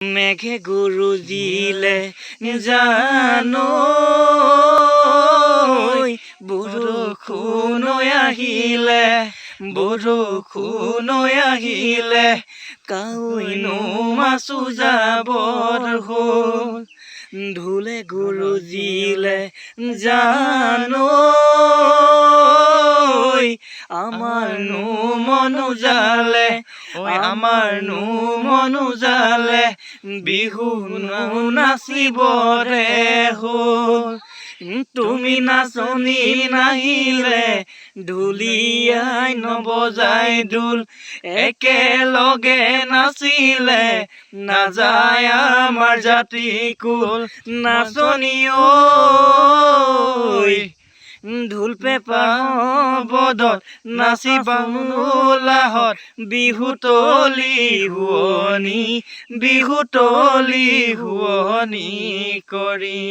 মেঘে গুৰুজিলে জানো বৰষুণ আহিলে বৰষুণ আহিলে কাউইনো মাছো যাবৰ হ'ল। ধুলে গুৰুজিলে জানো আমাৰনো মনো জালে আমাৰনো মনো জালে বিহু নাচিবৰে হ'ল। তুমি নাচনি নাহিলে ঢুলিয়াই নবজাই ঢোল একেলগে নাচিলে নাযায় আমাৰ জাতি কুল। নাচনি ঐ ঢোল পেপা বদত নাচি বামুলাহত বিহু বিহুতলি শুৱনি বিহু শুৱনি কৰি।